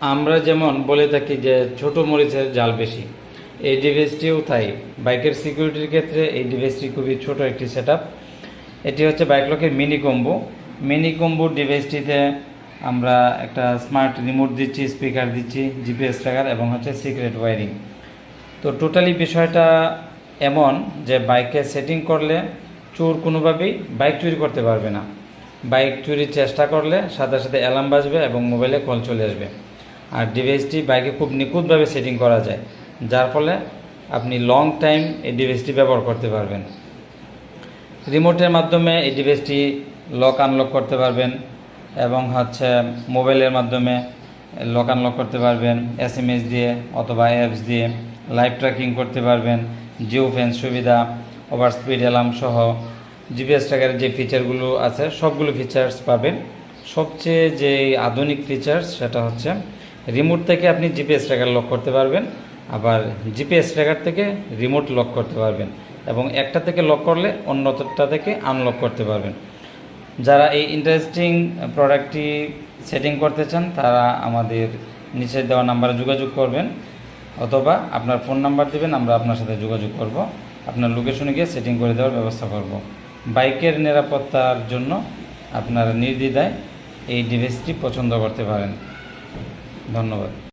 আমরা যেমন বলে থাকি যে ছোট মরিচের জাল বেশি, এই ডিভাইসটিও তাই। বাইকের সিকিউরিটির ক্ষেত্রে এই ডিভাইসটি খুবই ছোট একটি সেট এটি হচ্ছে বাইক লকের মিনি কম্বো। মিনি কম্বো ডিভাইসটিতে আমরা একটা স্মার্ট রিমোট দিচ্ছি স্পিকার দিচ্ছি জিপিএস ট্র্যাকার এবং হচ্ছে সিক্রেট ওয়ারিং তো টোটালি বিষয়টা এমন যে বাইকে সেটিং করলে চোর কোনোভাবেই বাইক চুরি করতে পারবে না। বাইক চুরির চেষ্টা করলে সাথে সাথে অ্যালার্ম বাজবে এবং মোবাইলে কল চলে আসবে। আর ডিভাইসটি বাইকে খুব নিখুঁতভাবে সেটিং করা যায়। যার ফলে আপনি লং টাইম এই ডিভাইসটি ব্যবহার করতে পারবেন। রিমোটের মাধ্যমে এই ডিভাইসটি লক আনলক করতে পারবেন এবং হচ্ছে মোবাইলের মাধ্যমে লক আনলক করতে পারবেন এস এম এস দিয়ে অথবা অ্যাপস দিয়ে লাইভ ট্র্যাকিং করতে পারবেন জিও ফ্যান সুবিধা ওভার স্পিড অ্যালার্ম সহ জিপিএস ট্র্যাকারের যে ফিচারগুলো আছে, সবগুলো ফিচার্স পাবেন। সবচেয়ে যে আধুনিক ফিচার্স সেটা হচ্ছে রিমোট থেকে আপনি জিপিএস ট্র্যাকার লক করতে পারবেন, আবার জিপিএস ট্র্যাকার থেকে রিমোট লক করতে পারবেন এবং একটা থেকে লক করলে অন্যটা থেকে আনলক করতে পারবেন। যারা এই ইন্টারেস্টিং প্রোডাক্টটি সেটিং করতে চান, তারা আমাদের নিচে দেওয়া নাম্বারে যোগাযোগ করবেন, অথবা আপনার ফোন নাম্বার দেবেন, আমরা আপনার সাথে যোগাযোগ করব। আপনার লোকেশনে গিয়ে সেটিং করে দেওয়ার ব্যবস্থা করব। বাইকের নিরাপত্তার জন্য আপনারা নির্দ্বিধায় এই ডিভাইসটি পছন্দ করতে পারেন। ধন্যবাদ।